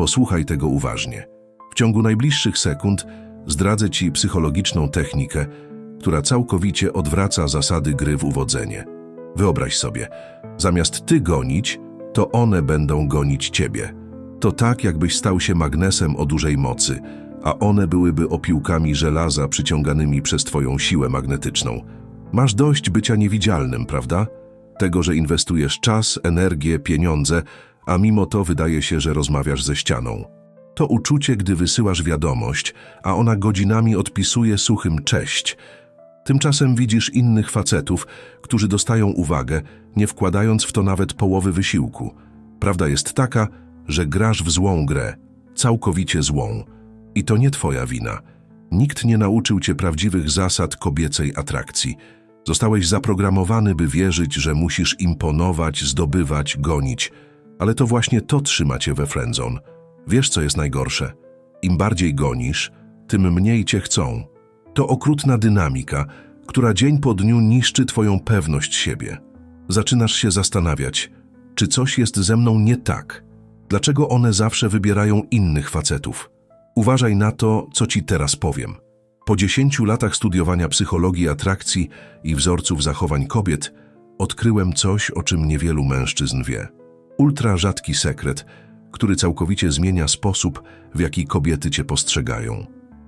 Posłuchaj tego uważnie. W ciągu najbliższych sekund zdradzę Ci psychologiczną technikę, która całkowicie odwraca zasady gry w uwodzenie. Wyobraź sobie, zamiast Ty gonić, to one będą gonić Ciebie. To tak, jakbyś stał się magnesem o dużej mocy, a one byłyby opiłkami żelaza przyciąganymi przez Twoją siłę magnetyczną. Masz dość bycia niewidzialnym, prawda? Tego, że inwestujesz czas, energię, pieniądze, a mimo to wydaje się, że rozmawiasz ze ścianą. To uczucie, gdy wysyłasz wiadomość, a ona godzinami odpisuje suchym cześć. Tymczasem widzisz innych facetów, którzy dostają uwagę, nie wkładając w to nawet połowy wysiłku. Prawda jest taka, że grasz w złą grę, całkowicie złą. I to nie twoja wina. Nikt nie nauczył cię prawdziwych zasad kobiecej atrakcji. Zostałeś zaprogramowany, by wierzyć, że musisz imponować, zdobywać, gonić. Ale to właśnie to trzyma cię we friendzone. Wiesz, co jest najgorsze? Im bardziej gonisz, tym mniej cię chcą. To okrutna dynamika, która dzień po dniu niszczy twoją pewność siebie. Zaczynasz się zastanawiać, czy coś jest ze mną nie tak? Dlaczego one zawsze wybierają innych facetów? Uważaj na to, co ci teraz powiem. Po dziesięciu latach studiowania psychologii atrakcji i wzorców zachowań kobiet, odkryłem coś, o czym niewielu mężczyzn wie. Ultra rzadki sekret, który całkowicie zmienia sposób, w jaki kobiety cię postrzegają.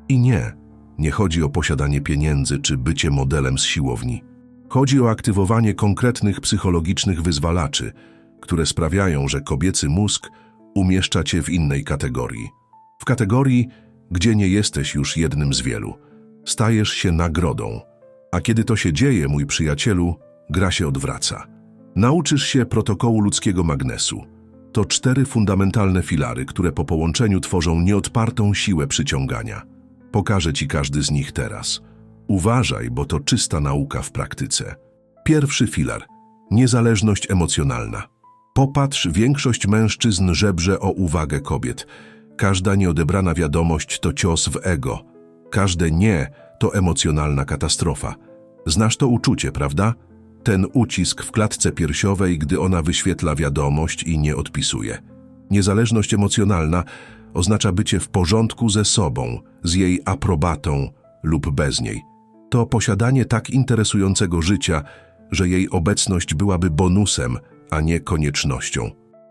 I nie, nie chodzi o posiadanie pieniędzy czy bycie modelem z siłowni. Chodzi o aktywowanie konkretnych psychologicznych wyzwalaczy, które sprawiają, że kobiecy mózg umieszcza cię w innej kategorii. W kategorii, gdzie nie jesteś już jednym z wielu. Stajesz się nagrodą. A kiedy to się dzieje, mój przyjacielu, gra się odwraca. Nauczysz się protokołu ludzkiego magnesu. To cztery fundamentalne filary, które po połączeniu tworzą nieodpartą siłę przyciągania. Pokażę ci każdy z nich teraz. Uważaj, bo to czysta nauka w praktyce. Pierwszy filar. Niezależność emocjonalna. Popatrz, większość mężczyzn żebrze o uwagę kobiet. Każda nieodebrana wiadomość to cios w ego. Każde nie to emocjonalna katastrofa. Znasz to uczucie, prawda? Ten ucisk w klatce piersiowej, gdy ona wyświetla wiadomość i nie odpisuje. Niezależność emocjonalna oznacza bycie w porządku ze sobą, z jej aprobatą lub bez niej. To posiadanie tak interesującego życia, że jej obecność byłaby bonusem, a nie koniecznością.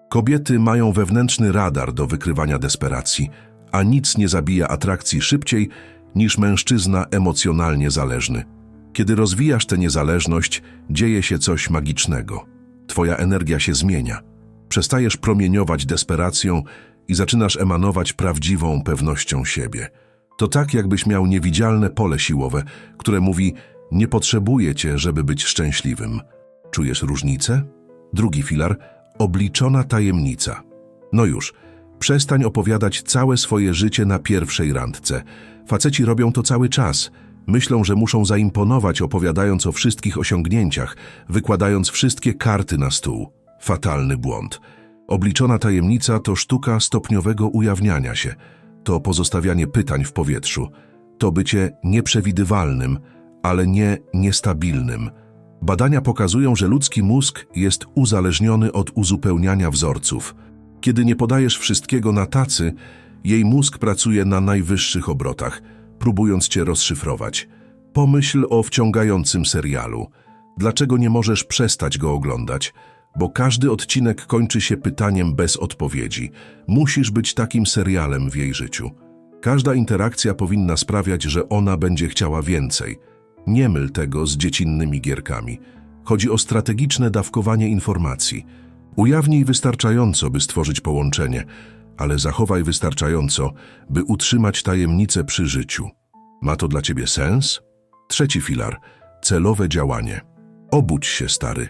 Kobiety mają wewnętrzny radar do wykrywania desperacji, a nic nie zabija atrakcji szybciej niż mężczyzna emocjonalnie zależny. Kiedy rozwijasz tę niezależność, dzieje się coś magicznego. Twoja energia się zmienia. Przestajesz promieniować desperacją i zaczynasz emanować prawdziwą pewnością siebie. To tak, jakbyś miał niewidzialne pole siłowe, które mówi: Nie potrzebuję cię, żeby być szczęśliwym. Czujesz różnicę? Drugi filar obliczona tajemnica. No już, przestań opowiadać całe swoje życie na pierwszej randce. Faceci robią to cały czas. Myślą, że muszą zaimponować, opowiadając o wszystkich osiągnięciach, wykładając wszystkie karty na stół. Fatalny błąd. Obliczona tajemnica to sztuka stopniowego ujawniania się. To pozostawianie pytań w powietrzu. To bycie nieprzewidywalnym, ale nie niestabilnym. Badania pokazują, że ludzki mózg jest uzależniony od uzupełniania wzorców. Kiedy nie podajesz wszystkiego na tacy, jej mózg pracuje na najwyższych obrotach, próbując cię rozszyfrować. Pomyśl o wciągającym serialu. Dlaczego nie możesz przestać go oglądać? Bo każdy odcinek kończy się pytaniem bez odpowiedzi. Musisz być takim serialem w jej życiu. Każda interakcja powinna sprawiać, że ona będzie chciała więcej. Nie myl tego z dziecinnymi gierkami. Chodzi o strategiczne dawkowanie informacji. Ujawnij wystarczająco, by stworzyć połączenie, ale zachowaj wystarczająco, by utrzymać tajemnicę przy życiu. Ma to dla ciebie sens? Trzeci filar celowe działanie. Obudź się, stary.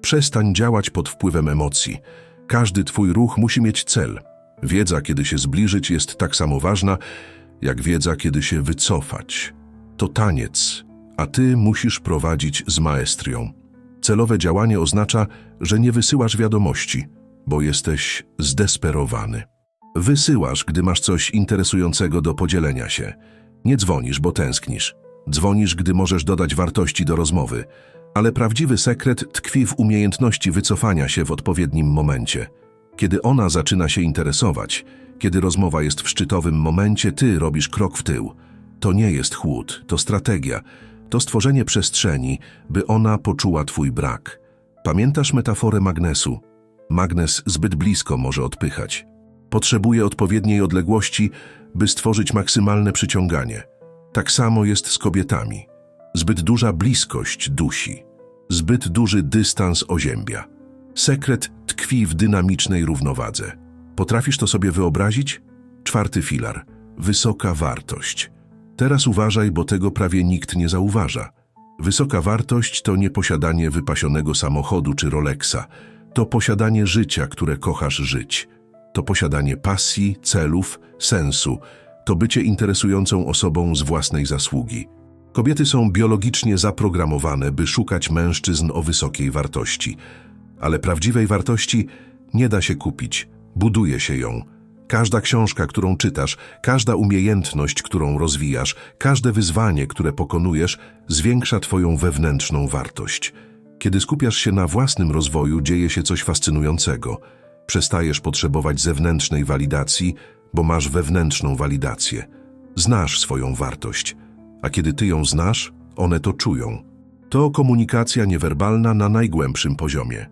Przestań działać pod wpływem emocji. Każdy twój ruch musi mieć cel. Wiedza, kiedy się zbliżyć, jest tak samo ważna, jak wiedza, kiedy się wycofać. To taniec, a ty musisz prowadzić z maestrią. Celowe działanie oznacza, że nie wysyłasz wiadomości, bo jesteś zdesperowany. Wysyłasz, gdy masz coś interesującego do podzielenia się. Nie dzwonisz, bo tęsknisz. Dzwonisz, gdy możesz dodać wartości do rozmowy. Ale prawdziwy sekret tkwi w umiejętności wycofania się w odpowiednim momencie. Kiedy ona zaczyna się interesować, Kiedy rozmowa jest w szczytowym momencie, ty robisz krok w tył. To nie jest chłód, to strategia. To stworzenie przestrzeni, by ona poczuła twój brak. Pamiętasz metaforę magnesu? Magnes zbyt blisko może odpychać. Potrzebuje odpowiedniej odległości, by stworzyć maksymalne przyciąganie. Tak samo jest z kobietami. Zbyt duża bliskość dusi, zbyt duży dystans oziębia. Sekret tkwi w dynamicznej równowadze. Potrafisz to sobie wyobrazić? Czwarty filar. Wysoka wartość. Teraz uważaj, bo tego prawie nikt nie zauważa. Wysoka wartość to nie posiadanie wypasionego samochodu czy Rolexa. To posiadanie życia, które kochasz żyć. To posiadanie pasji, celów, sensu. To bycie interesującą osobą z własnej zasługi. Kobiety są biologicznie zaprogramowane, by szukać mężczyzn o wysokiej wartości. Ale prawdziwej wartości nie da się kupić, buduje się ją. Każda książka, którą czytasz, każda umiejętność, którą rozwijasz, każde wyzwanie, które pokonujesz, zwiększa Twoją wewnętrzną wartość. Kiedy skupiasz się na własnym rozwoju, dzieje się coś fascynującego. Przestajesz potrzebować zewnętrznej walidacji, bo masz wewnętrzną walidację. Znasz swoją wartość, a kiedy Ty ją znasz, one to czują. To komunikacja niewerbalna na najgłębszym poziomie.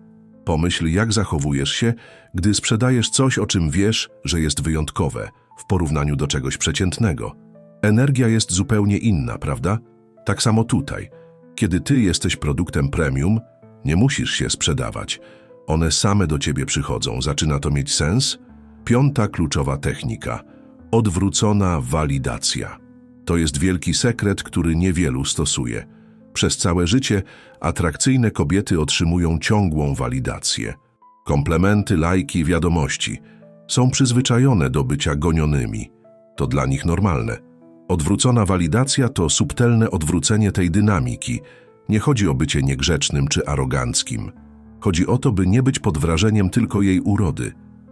Pomyśl, jak zachowujesz się, gdy sprzedajesz coś, o czym wiesz, że jest wyjątkowe, w porównaniu do czegoś przeciętnego. Energia jest zupełnie inna, prawda? Tak samo tutaj. Kiedy ty jesteś produktem premium, nie musisz się sprzedawać. One same do ciebie przychodzą. Zaczyna to mieć sens? Piąta kluczowa technika. Odwrócona walidacja. To jest wielki sekret, który niewielu stosuje. Przez całe życie atrakcyjne kobiety otrzymują ciągłą walidację. Komplementy, lajki, wiadomości. Są przyzwyczajone do bycia gonionymi. To dla nich normalne. Odwrócona walidacja to subtelne odwrócenie tej dynamiki. Nie chodzi o bycie niegrzecznym czy aroganckim. Chodzi o to, by nie być pod wrażeniem tylko jej urody.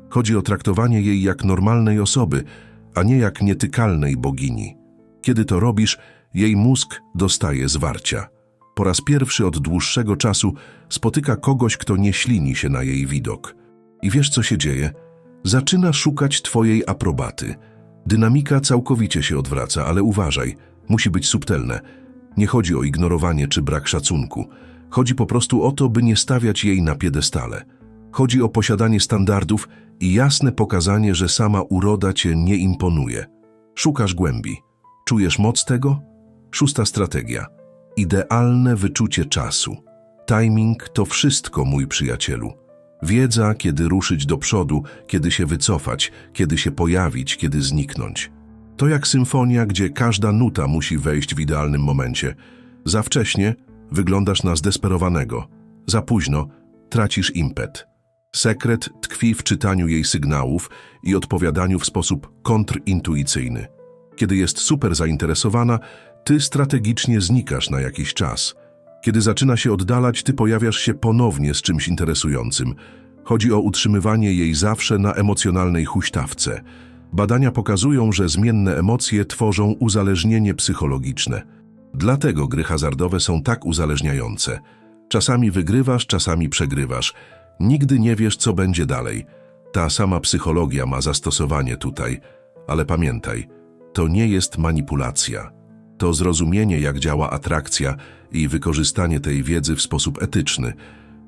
Chodzi o traktowanie jej jak normalnej osoby, a nie jak nietykalnej bogini. Kiedy to robisz, jej mózg dostaje zwarcia. Po raz pierwszy od dłuższego czasu spotyka kogoś, kto nie ślini się na jej widok. I wiesz, co się dzieje? Zaczyna szukać twojej aprobaty. Dynamika całkowicie się odwraca, ale uważaj, musi być subtelne. Nie chodzi o ignorowanie czy brak szacunku. Chodzi po prostu o to, by nie stawiać jej na piedestale. Chodzi o posiadanie standardów i jasne pokazanie, że sama uroda cię nie imponuje. Szukasz głębi. Czujesz moc tego? Szósta strategia. Idealne wyczucie czasu. Timing to wszystko, mój przyjacielu. Wiedza, kiedy ruszyć do przodu, kiedy się wycofać, kiedy się pojawić, kiedy zniknąć. To jak symfonia, gdzie każda nuta musi wejść w idealnym momencie. Za wcześnie wyglądasz na zdesperowanego. Za późno tracisz impet. Sekret tkwi w czytaniu jej sygnałów i odpowiadaniu w sposób kontrintuicyjny. Kiedy jest super zainteresowana, ty strategicznie znikasz na jakiś czas. Kiedy zaczyna się oddalać, ty pojawiasz się ponownie z czymś interesującym. Chodzi o utrzymywanie jej zawsze na emocjonalnej huśtawce. Badania pokazują, że zmienne emocje tworzą uzależnienie psychologiczne. Dlatego gry hazardowe są tak uzależniające. Czasami wygrywasz, czasami przegrywasz. Nigdy nie wiesz, co będzie dalej. Ta sama psychologia ma zastosowanie tutaj. Ale pamiętaj, to nie jest manipulacja. To zrozumienie, jak działa atrakcja i wykorzystanie tej wiedzy w sposób etyczny.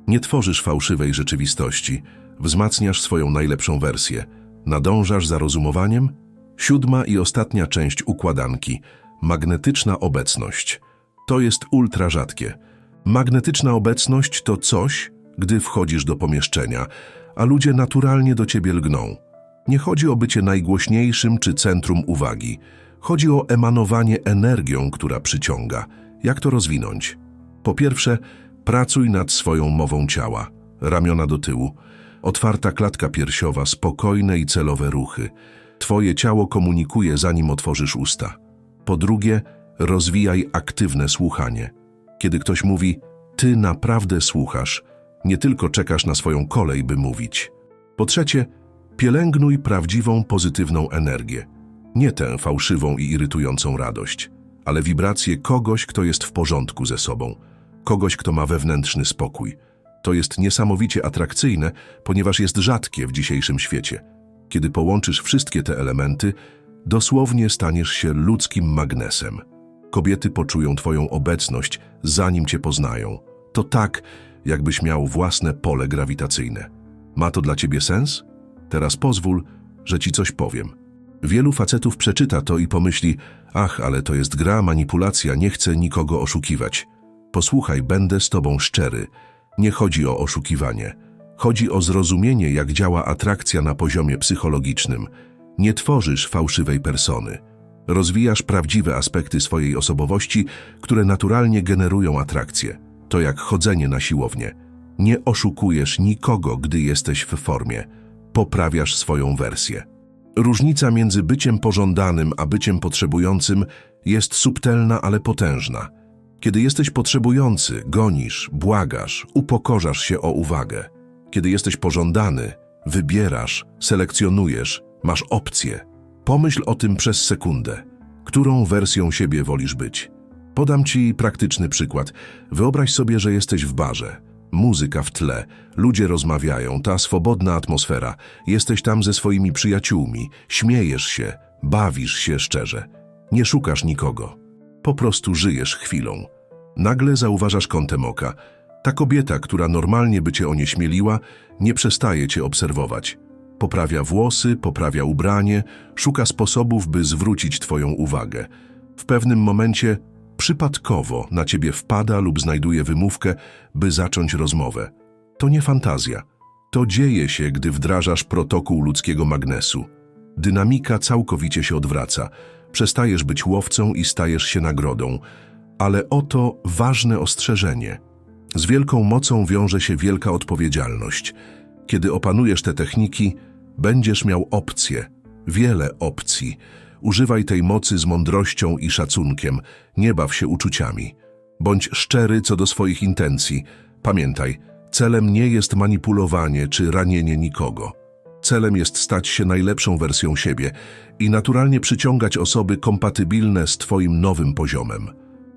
Nie tworzysz fałszywej rzeczywistości, wzmacniasz swoją najlepszą wersję. Nadążasz za rozumowaniem? Siódma i ostatnia część układanki. Magnetyczna obecność. To jest ultra rzadkie. Magnetyczna obecność to coś, gdy wchodzisz do pomieszczenia, a ludzie naturalnie do ciebie lgną. Nie chodzi o bycie najgłośniejszym czy centrum uwagi. Chodzi o emanowanie energią, która przyciąga. Jak to rozwinąć? Po pierwsze, pracuj nad swoją mową ciała. Ramiona do tyłu. Otwarta klatka piersiowa, spokojne i celowe ruchy. Twoje ciało komunikuje, zanim otworzysz usta. Po drugie, rozwijaj aktywne słuchanie. Kiedy ktoś mówi, ty naprawdę słuchasz, nie tylko czekasz na swoją kolej, by mówić. Po trzecie, pielęgnuj prawdziwą, pozytywną energię. Nie tę fałszywą i irytującą radość, ale wibrację kogoś, kto jest w porządku ze sobą, kogoś, kto ma wewnętrzny spokój. To jest niesamowicie atrakcyjne, ponieważ jest rzadkie w dzisiejszym świecie. Kiedy połączysz wszystkie te elementy, dosłownie staniesz się ludzkim magnesem. Kobiety poczują Twoją obecność, zanim Cię poznają. To tak, jakbyś miał własne pole grawitacyjne. Ma to dla Ciebie sens? Teraz pozwól, że Ci coś powiem. Wielu facetów przeczyta to i pomyśli, ach, ale to jest gra, manipulacja, nie chcę nikogo oszukiwać. Posłuchaj, będę z Tobą szczery. Nie chodzi o oszukiwanie. Chodzi o zrozumienie, jak działa atrakcja na poziomie psychologicznym. Nie tworzysz fałszywej persony. Rozwijasz prawdziwe aspekty swojej osobowości, które naturalnie generują atrakcję. To jak chodzenie na siłownię. Nie oszukujesz nikogo, gdy jesteś w formie. Poprawiasz swoją wersję. Różnica między byciem pożądanym a byciem potrzebującym jest subtelna, ale potężna. Kiedy jesteś potrzebujący, gonisz, błagasz, upokorzasz się o uwagę. Kiedy jesteś pożądany, wybierasz, selekcjonujesz, masz opcje. Pomyśl o tym przez sekundę. Którą wersją siebie wolisz być? Podam ci praktyczny przykład. Wyobraź sobie, że jesteś w barze. Muzyka w tle, ludzie rozmawiają, ta swobodna atmosfera. Jesteś tam ze swoimi przyjaciółmi, śmiejesz się, bawisz się szczerze. Nie szukasz nikogo. Po prostu żyjesz chwilą. Nagle zauważasz kątem oka. Ta kobieta, która normalnie by cię onieśmieliła, nie przestaje cię obserwować. Poprawia włosy, poprawia ubranie, szuka sposobów, by zwrócić twoją uwagę. W pewnym momencie przypadkowo na ciebie wpada lub znajduje wymówkę, by zacząć rozmowę. To nie fantazja. To dzieje się, gdy wdrażasz protokół ludzkiego magnesu. Dynamika całkowicie się odwraca. Przestajesz być łowcą i stajesz się nagrodą. Ale oto ważne ostrzeżenie. Z wielką mocą wiąże się wielka odpowiedzialność. Kiedy opanujesz te techniki, będziesz miał opcje, wiele opcji. Używaj tej mocy z mądrością i szacunkiem, nie baw się uczuciami. Bądź szczery co do swoich intencji. Pamiętaj, celem nie jest manipulowanie czy ranienie nikogo. Celem jest stać się najlepszą wersją siebie i naturalnie przyciągać osoby kompatybilne z Twoim nowym poziomem.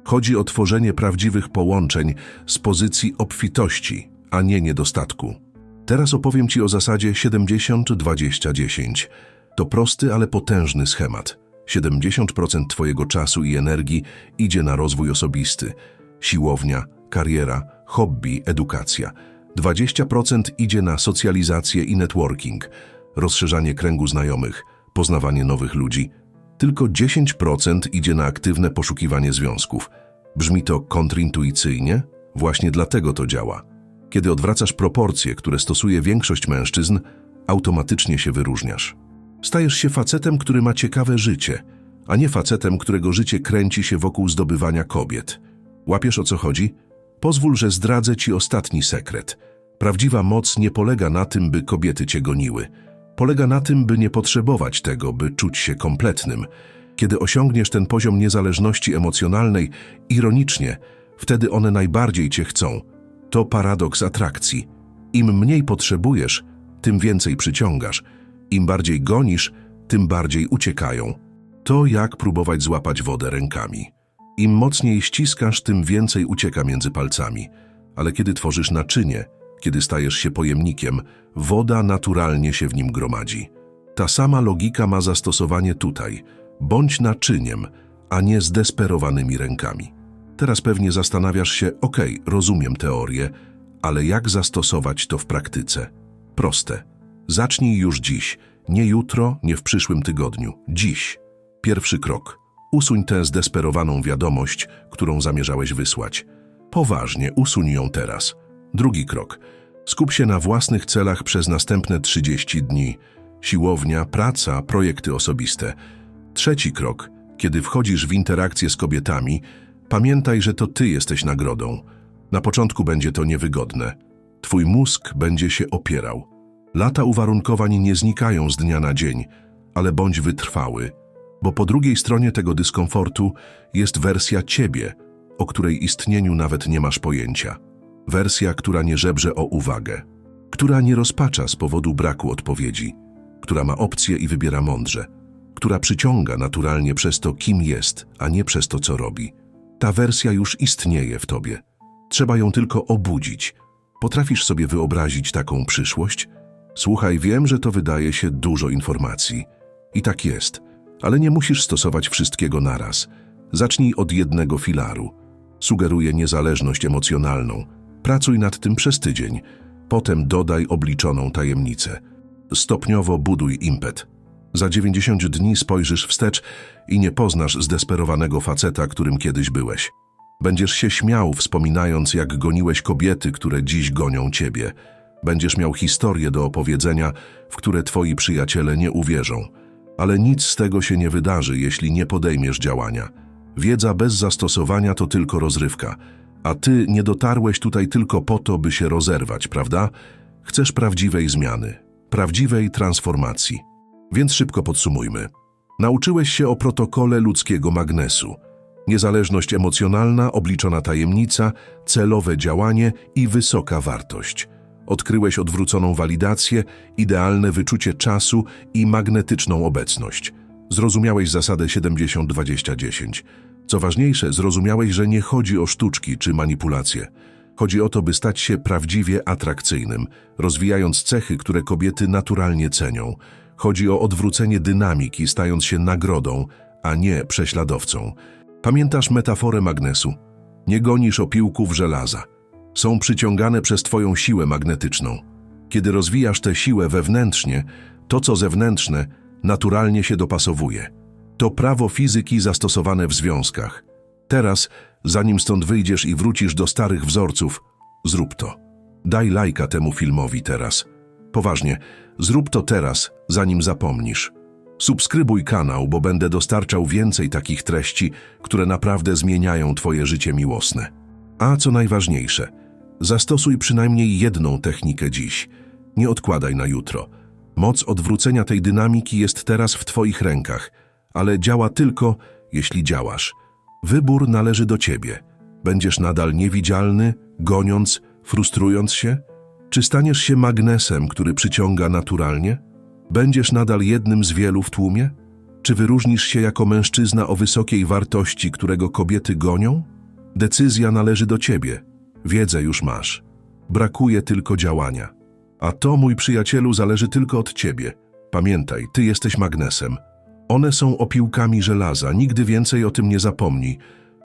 Chodzi o tworzenie prawdziwych połączeń z pozycji obfitości, a nie niedostatku. Teraz opowiem Ci o zasadzie 70-20-10. To prosty, ale potężny schemat. 70% Twojego czasu i energii idzie na rozwój osobisty, siłownia, kariera, hobby, edukacja. 20% idzie na socjalizację i networking, rozszerzanie kręgu znajomych, poznawanie nowych ludzi. Tylko 10% idzie na aktywne poszukiwanie związków. Brzmi to kontrintuicyjnie? Właśnie dlatego to działa. Kiedy odwracasz proporcje, które stosuje większość mężczyzn, automatycznie się wyróżniasz. Stajesz się facetem, który ma ciekawe życie, a nie facetem, którego życie kręci się wokół zdobywania kobiet. Łapiesz o co chodzi? Pozwól, że zdradzę ci ostatni sekret. Prawdziwa moc nie polega na tym, by kobiety cię goniły. Polega na tym, by nie potrzebować tego, by czuć się kompletnym. Kiedy osiągniesz ten poziom niezależności emocjonalnej, ironicznie, wtedy one najbardziej cię chcą. To paradoks atrakcji. Im mniej potrzebujesz, tym więcej przyciągasz. Im bardziej gonisz, tym bardziej uciekają. To jak próbować złapać wodę rękami. Im mocniej ściskasz, tym więcej ucieka między palcami. Ale kiedy tworzysz naczynie, kiedy stajesz się pojemnikiem, woda naturalnie się w nim gromadzi. Ta sama logika ma zastosowanie tutaj. Bądź naczyniem, a nie zdesperowanymi rękami. Teraz pewnie zastanawiasz się, okej, rozumiem teorię, ale jak zastosować to w praktyce? Proste. Zacznij już dziś, nie jutro, nie w przyszłym tygodniu. Dziś. Pierwszy krok. Usuń tę zdesperowaną wiadomość, którą zamierzałeś wysłać. Poważnie, usuń ją teraz. Drugi krok. Skup się na własnych celach przez następne 30 dni. Siłownia, praca, projekty osobiste. Trzeci krok. Kiedy wchodzisz w interakcję z kobietami, pamiętaj, że to ty jesteś nagrodą. Na początku będzie to niewygodne. Twój mózg będzie się opierał. Lata uwarunkowań nie znikają z dnia na dzień, ale bądź wytrwały, bo po drugiej stronie tego dyskomfortu jest wersja ciebie, o której istnieniu nawet nie masz pojęcia. Wersja, która nie żebrze o uwagę, która nie rozpacza z powodu braku odpowiedzi, która ma opcje i wybiera mądrze, która przyciąga naturalnie przez to, kim jest, a nie przez to, co robi. Ta wersja już istnieje w tobie. Trzeba ją tylko obudzić. Potrafisz sobie wyobrazić taką przyszłość? Słuchaj, wiem, że to wydaje się dużo informacji. I tak jest, ale nie musisz stosować wszystkiego naraz. Zacznij od jednego filaru. Sugeruję niezależność emocjonalną. Pracuj nad tym przez tydzień. Potem dodaj obliczoną tajemnicę. Stopniowo buduj impet. Za 90 dni spojrzysz wstecz i nie poznasz zdesperowanego faceta, którym kiedyś byłeś. Będziesz się śmiał, wspominając, jak goniłeś kobiety, które dziś gonią ciebie. Będziesz miał historie do opowiedzenia, w które twoi przyjaciele nie uwierzą. Ale nic z tego się nie wydarzy, jeśli nie podejmiesz działania. Wiedza bez zastosowania to tylko rozrywka, a ty nie dotarłeś tutaj tylko po to, by się rozerwać, prawda? Chcesz prawdziwej zmiany, prawdziwej transformacji. Więc szybko podsumujmy. Nauczyłeś się o protokole ludzkiego magnesu. Niezależność emocjonalna, obliczona tajemnica, celowe działanie i wysoka wartość. Odkryłeś odwróconą walidację, idealne wyczucie czasu i magnetyczną obecność. Zrozumiałeś zasadę 70-20-10. Co ważniejsze, zrozumiałeś, że nie chodzi o sztuczki czy manipulacje. Chodzi o to, by stać się prawdziwie atrakcyjnym, rozwijając cechy, które kobiety naturalnie cenią. Chodzi o odwrócenie dynamiki, stając się nagrodą, a nie prześladowcą. Pamiętasz metaforę magnesu? Nie gonisz opiłków żelaza. Są przyciągane przez Twoją siłę magnetyczną. Kiedy rozwijasz tę siłę wewnętrznie, to co zewnętrzne naturalnie się dopasowuje. To prawo fizyki zastosowane w związkach. Teraz, zanim stąd wyjdziesz i wrócisz do starych wzorców, zrób to. Daj lajka temu filmowi teraz. Poważnie, zrób to teraz, zanim zapomnisz. Subskrybuj kanał, bo będę dostarczał więcej takich treści, które naprawdę zmieniają Twoje życie miłosne. A co najważniejsze, zastosuj przynajmniej jedną technikę dziś. Nie odkładaj na jutro. Moc odwrócenia tej dynamiki jest teraz w Twoich rękach, ale działa tylko, jeśli działasz. Wybór należy do Ciebie. Będziesz nadal niewidzialny, goniąc, frustrując się? Czy staniesz się magnesem, który przyciąga naturalnie? Będziesz nadal jednym z wielu w tłumie? Czy wyróżnisz się jako mężczyzna o wysokiej wartości, którego kobiety gonią? Decyzja należy do ciebie. Wiedzę już masz. Brakuje tylko działania. A to, mój przyjacielu, zależy tylko od ciebie. Pamiętaj, ty jesteś magnesem. One są opiłkami żelaza, nigdy więcej o tym nie zapomnij.